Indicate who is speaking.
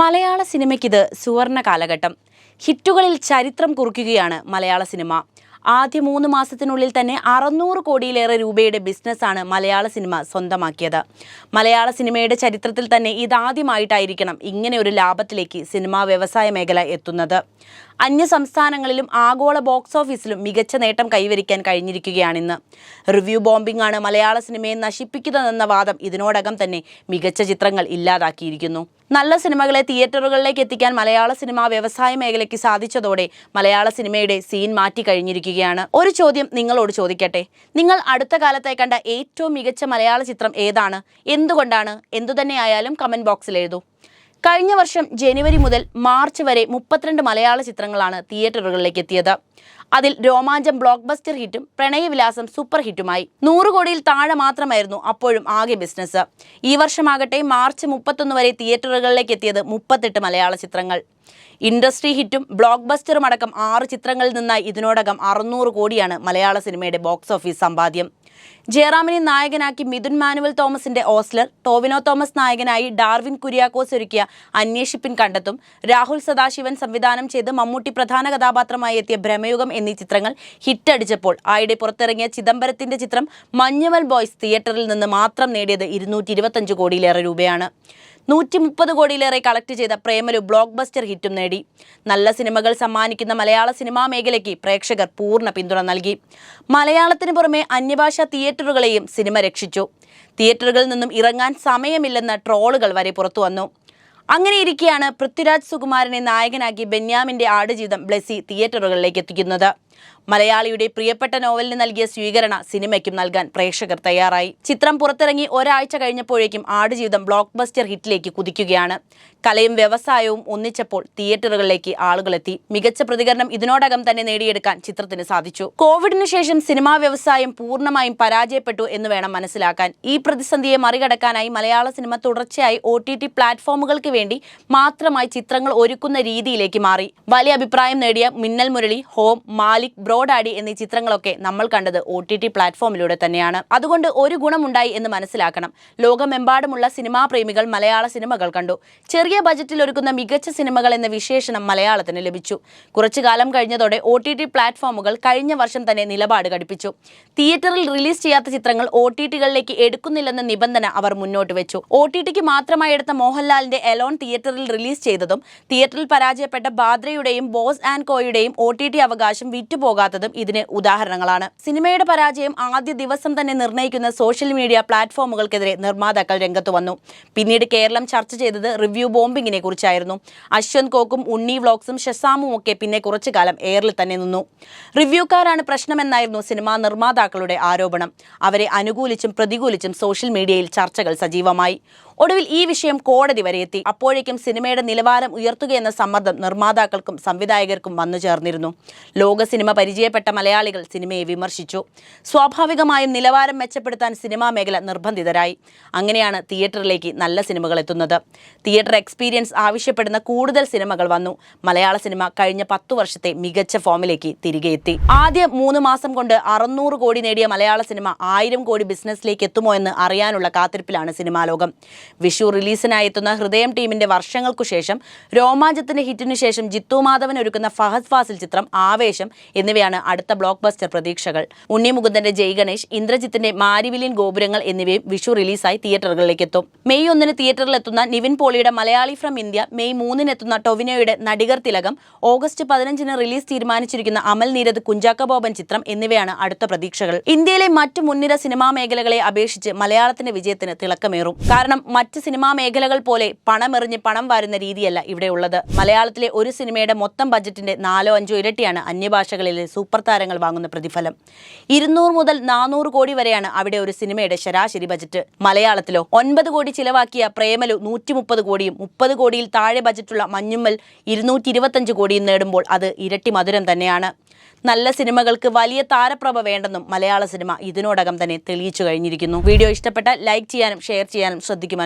Speaker 1: മലയാള സിനിമയ്ക്കിത് സുവർണ കാലഘട്ടം. ഹിറ്റുകളിൽ ചരിത്രം കുറിക്കുകയാണ് മലയാള സിനിമ. ആദ്യ മൂന്ന് മാസത്തിനുള്ളിൽ തന്നെ അറുന്നൂറ് കോടിയിലേറെ രൂപയുടെ ബിസിനസ്സാണ് മലയാള സിനിമ സ്വന്തമാക്കിയത്. മലയാള സിനിമയുടെ ചരിത്രത്തിൽ തന്നെ ഇതാദ്യമായിട്ടായിരിക്കണം ഇങ്ങനെ ഒരു ലാഭത്തിലേക്ക് സിനിമാ വ്യവസായ മേഖല എത്തുന്നത്. അന്യ സംസ്ഥാനങ്ങളിലും ആഗോള ബോക്സ് ഓഫീസിലും മികച്ച നേട്ടം കൈവരിക്കാൻ കഴിഞ്ഞിരിക്കുകയാണിന്ന് റിവ്യൂ ബോംബിംഗ് ആണ് മലയാള സിനിമയെ നശിപ്പിക്കുന്നതെന്ന വാദം ഇതിനോടകം തന്നെ മികച്ച ചിത്രങ്ങൾ ഇല്ലാതാക്കിയിരിക്കുന്നു. നല്ല സിനിമകളെ തിയേറ്ററുകളിലേക്ക് എത്തിക്കാൻ മലയാള സിനിമാ വ്യവസായ മേഖലയ്ക്ക് സാധിച്ചതോടെ മലയാള സിനിമയുടെ സീൻ മാറ്റി കഴിഞ്ഞിരിക്കുകയാണ്. ഒരു ചോദ്യം നിങ്ങളോട് ചോദിക്കട്ടെ. നിങ്ങൾ അടുത്ത കാലത്തായി കണ്ട ഏറ്റവും മികച്ച മലയാള ചിത്രം ഏതാണ്? എന്തുകൊണ്ടാണ്? എന്തുതന്നെയായാലും കമന്റ് ബോക്സിൽ എഴുതൂ. കഴിഞ്ഞ വർഷം ജനുവരി മുതൽ മാർച്ച് വരെ മുപ്പത്തിരണ്ട് മലയാള ചിത്രങ്ങളാണ് തിയേറ്ററുകളിലേക്ക് എത്തിയത്. അതിൽ രോമാഞ്ചം ബ്ലോക്ക് ബസ്റ്റർ ഹിറ്റും പ്രണയവിലാസം സൂപ്പർ ഹിറ്റുമായി. നൂറ് കോടിയിൽ താഴെ മാത്രമായിരുന്നു അപ്പോഴും ആകെ ബിസിനസ് ഈ വർഷമാകട്ടെ മാർച്ച് മുപ്പത്തൊന്ന് വരെ തിയേറ്ററുകളിലേക്ക് എത്തിയത് മുപ്പത്തെട്ട് മലയാള ചിത്രങ്ങൾ. ഇൻഡസ്ട്രി ഹിറ്റും ബ്ലോക്ക് ബസ്റ്ററും അടക്കം ആറ് ചിത്രങ്ങളിൽ നിന്നായി ഇതിനോടകം അറുന്നൂറ് കോടിയാണ് മലയാള സിനിമയുടെ ബോക്സ് ഓഫീസ് സമ്പാദ്യം. ജയറാമിനെ നായകനാക്കി മിഥുൻ മാനുവൽ തോമസിന്റെ ഓസ്ലർ ടോവിനോ തോമസ് നായകനായി ഡാർവിൻ കുര്യാക്കോസ് ഒരുക്കിയ അന്വേഷിപ്പിൻ കണ്ടെത്തും രാഹുൽ സദാശിവൻ സംവിധാനം ചെയ്ത് മമ്മൂട്ടി പ്രധാന കഥാപാത്രമായി എത്തിയ ഭ്രമയുഗം എന്നീ ചിത്രങ്ങൾ ഹിറ്റടിച്ചപ്പോൾ ആയിടെ പുറത്തിറങ്ങിയ ചിദംബരത്തിന്റെ ചിത്രം മഞ്ഞുമൽ ബോയ്സ് തിയേറ്ററിൽ നിന്ന് മാത്രം നേടിയത് ഇരുന്നൂറ്റി കോടിയിലേറെ രൂപയാണ്. നൂറ്റി മുപ്പത് കോടിയിലേറെ കളക്ട് ചെയ്ത പ്രേമലു ബ്ലോക്ക് ബസ്റ്റർ ഹിറ്റും നേടി. നല്ല സിനിമകൾ സമ്മാനിക്കുന്ന മലയാള സിനിമാ മേഖലയ്ക്ക് പ്രേക്ഷകർ പൂർണ പിന്തുണ നൽകി. മലയാളത്തിന് പുറമെ അന്യഭാഷാ തിയേറ്ററുകളെയും സിനിമ രക്ഷിച്ചു. തിയേറ്ററുകളിൽ നിന്നും ഇറങ്ങാൻ സമയമില്ലെന്ന ട്രോളുകൾ വരെ പുറത്തു വന്നു. അങ്ങനെ ഇരിക്കെയാണ് പൃഥ്വിരാജ് സുകുമാരനെ നായകനാക്കി ബെന്യാമിന്റെ ആടുജീവിതം ബ്ലെസി തിയേറ്ററുകളിലേക്ക് എത്തിക്കുന്നത്. മലയാളിയുടെ പ്രിയപ്പെട്ട നോവലിന് നൽകിയ സ്വീകരണ സിനിമയ്ക്കും നൽകാൻ പ്രേക്ഷകർ തയ്യാറായി. ചിത്രം പുറത്തിറങ്ങി ഒരാഴ്ച കഴിഞ്ഞപ്പോഴേക്കും ആടുജീവിതം ബ്ലോക്ക് ബസ്റ്റർ ഹിറ്റിലേക്ക് കുതിക്കുകയാണ്. കലയും വ്യവസായവും ഒന്നിച്ചപ്പോൾ തിയേറ്ററുകളിലേക്ക് ആളുകളെത്തി. മികച്ച പ്രതികരണം ഇതിനോടകം തന്നെ നേടിയെടുക്കാൻ ചിത്രത്തിന് സാധിച്ചു. കോവിഡിന് ശേഷം സിനിമാ വ്യവസായം പൂർണമായും പരാജയപ്പെട്ടു എന്ന് വേണം മനസ്സിലാക്കാൻ. ഈ പ്രതിസന്ധിയെ മറികടക്കാനായി മലയാള സിനിമ തുടർച്ചയായി ഒ ടി ടി പ്ലാറ്റ്ഫോമുകൾക്ക് വേണ്ടി മാത്രമായി ചിത്രങ്ങൾ ഒരുക്കുന്ന രീതിയിലേക്ക് മാറി. വലിയ അഭിപ്രായം നേടിയ മിന്നൽ മുരളി ഹോം മാലിക് ബ്രോഡാഡി എന്നീ ചിത്രങ്ങളൊക്കെ നമ്മൾ കണ്ടത് ഒ ടി ടി പ്ലാറ്റ്ഫോമിലൂടെ തന്നെയാണ്. അതുകൊണ്ട് ഒരു ഗുണമുണ്ടായി എന്ന് മനസ്സിലാക്കണം. ലോകമെമ്പാടുമുള്ള സിനിമാ പ്രേമികൾ മലയാള സിനിമകൾ കണ്ടു. ചെറിയ ബജറ്റിൽ ഒരുക്കുന്ന മികച്ച സിനിമകൾ എന്ന വിശേഷണം മലയാളത്തിന് ലഭിച്ചു. കുറച്ചു കാലം കഴിഞ്ഞതോടെ ഒ ടി ടി പ്ലാറ്റ്ഫോമുകൾ കഴിഞ്ഞ വർഷം തന്നെ നിലപാട് ഘടിപ്പിച്ചു തിയേറ്ററിൽ റിലീസ് ചെയ്യാത്ത ചിത്രങ്ങൾ ഒ ടി ടികളിലേക്ക് എടുക്കുന്നില്ലെന്ന നിബന്ധന അവർ മുന്നോട്ട് വെച്ചു. ഒ ടി ടിക്ക് മാത്രമായി എടുത്ത മോഹൻലാലിന്റെ എലോൺ തിയേറ്ററിൽ റിലീസ് ചെയ്തതും തിയേറ്ററിൽ പരാജയപ്പെട്ട ബാദ്രയുടെയും ബോസ് ആൻഡ് കോയുടെയും ഒ ടി ടി അവകാശം വിറ്റുപോകാത്തതും ഇതിന് ഉദാഹരണങ്ങളാണ്. സിനിമയുടെ പരാജയം ആദ്യ ദിവസം തന്നെ നിർണയിക്കുന്ന സോഷ്യൽ മീഡിയ പ്ലാറ്റ്ഫോമുകൾക്കെതിരെ നിർമ്മാതാക്കൾ രംഗത്ത് വന്നു. പിന്നീട് കേരളം ചർച്ച ചെയ്തത് റിവ്യൂ ബോംബിങ്ങിനെ കുറിച്ചായിരുന്നു. അശ്വന്ത് കോക്കും ഉണ്ണി വ്ളോഗ്സും ഷസാമും ഒക്കെ പിന്നെ കുറച്ചു കാലം എയറിൽ തന്നെ നിന്നു. റിവ്യൂക്കാരാണ് പ്രശ്നമെന്നായിരുന്നു സിനിമാ നിർമ്മാതാക്കളുടെ ആരോപണം. അവരെ അനുകൂലിച്ചും പ്രതികൂലിച്ചും സോഷ്യൽ മീഡിയയിൽ ചർച്ചകൾ സജീവമായി. ഒടുവിൽ ഈ വിഷയം കോടതി വരെ എത്തി. അപ്പോഴേക്കും സിനിമയുടെ നിലവാരം ഉയർത്തുകയെന്ന സമ്മർദ്ദം നിർമ്മാതാക്കൾക്കും സംവിധായകർക്കും വന്നു ചേർന്നിരുന്നു. ലോക സിനിമ പരിചയപ്പെട്ട മലയാളികൾ സിനിമയെ വിമർശിച്ചു. സ്വാഭാവികമായും നിലവാരം മെച്ചപ്പെടുത്താൻ സിനിമാ മേഖല നിർബന്ധിതരായി. അങ്ങനെയാണ് തിയേറ്ററിലേക്ക് നല്ല സിനിമകൾ എത്തുന്നത്. തിയേറ്റർ എക്സ്പീരിയൻസ് ആവശ്യപ്പെടുന്ന കൂടുതൽ സിനിമകൾ വന്നു. മലയാള സിനിമ കഴിഞ്ഞ പത്തു വർഷത്തെ മികച്ച ഫോമിലേക്ക് തിരികെ എത്തി. ആദ്യ മൂന്ന് മാസം കൊണ്ട് അറുന്നൂറ് കോടി നേടിയ മലയാള സിനിമ ആയിരം കോടി ബിസിനസ്സിലേക്ക് എത്തുമോ എന്ന് അറിയാനുള്ള കാത്തിരിപ്പിലാണ് സിനിമാ ലോകം. വിഷു റിലീസിനായി എത്തുന്ന ഹൃദയം ടീമിന്റെ വർഷങ്ങൾക്കു ശേഷം രോമാഞ്ചത്തിന്റെ ഹിറ്റിനു ശേഷം ജിത്തു മാധവൻ ഒരുക്കുന്ന ഫഹദ് ഫാസിൽ ചിത്രം ആവേശം എന്നിവയാണ് അടുത്ത ബ്ലോക്ക് ബസ്റ്റർ പ്രതീക്ഷകൾ. ഉണ്ണി മുകുന്ദന്റെ ജയ് ഗണേഷ് ഇന്ദ്രജിത്തിന്റെ മാരിവിലിൻ ഗോപുരങ്ങൾ എന്നിവയും വിഷു റിലീസായി തിയേറ്ററുകളിലേക്ക് എത്തും മെയ് ഒന്നിന് തിയേറ്ററിൽ എത്തുന്ന നിവിൻ പോളിയുടെ മലയാളി ഫ്രം ഇന്ത്യ മെയ് മൂന്നിന് എത്തുന്ന ടൊവിനോയുടെ നടികർ തിലകം ഓഗസ്റ്റ് പതിനഞ്ചിന് റിലീസ് തീരുമാനിച്ചിരിക്കുന്ന അമൽ നീരദ് കുഞ്ചാക്ക ബോബൻ ചിത്രം എന്നിവയാണ് അടുത്ത പ്രതീക്ഷകൾ. ഇന്ത്യയിലെ മറ്റു മുൻനിര സിനിമാ മേഖലകളെ അപേക്ഷിച്ച് മലയാളത്തിന്റെ വിജയത്തിന് തിളക്കമേറും. കാരണം മറ്റ് സിനിമാ മേഖലകൾ പോലെ പണമെറിഞ്ഞ് പണം വാരുന്ന രീതിയല്ല ഇവിടെ ഉള്ളത് മലയാളത്തിലെ ഒരു സിനിമയുടെ മൊത്തം ബജറ്റിന്റെ നാലോ അഞ്ചോ ഇരട്ടിയാണ് അന്യഭാഷകളിലെ സൂപ്പർ താരങ്ങൾ വാങ്ങുന്ന പ്രതിഫലം. ഇരുന്നൂറ് മുതൽ നാനൂറ് കോടി വരെയാണ് അവിടെ ഒരു സിനിമയുടെ ശരാശരി ബജറ്റ്. മലയാളത്തിലോ ഒൻപത് കോടി ചിലവാക്കിയ പ്രേമലു നൂറ്റി മുപ്പത് കോടിയും മുപ്പത് കോടിയിൽ താഴെ ബജറ്റുള്ള മഞ്ഞുമ്മൽ ഇരുന്നൂറ്റി ഇരുപത്തഞ്ച് കോടിയും നേടുമ്പോൾ അത് ഇരട്ടി മധുരം തന്നെയാണ്. നല്ല സിനിമകൾക്ക് വലിയ താരപ്രഭ വേണ്ടെന്നും മലയാള സിനിമ ഇതിനോടകം തന്നെ തെളിയിച്ചു കഴിഞ്ഞിരിക്കുന്നു. വീഡിയോ ഇഷ്ടപ്പെട്ടാൽ ലൈക്ക് ചെയ്യാനും ഷെയർ ചെയ്യാനും ശ്രദ്ധിക്കുമല്ലോ.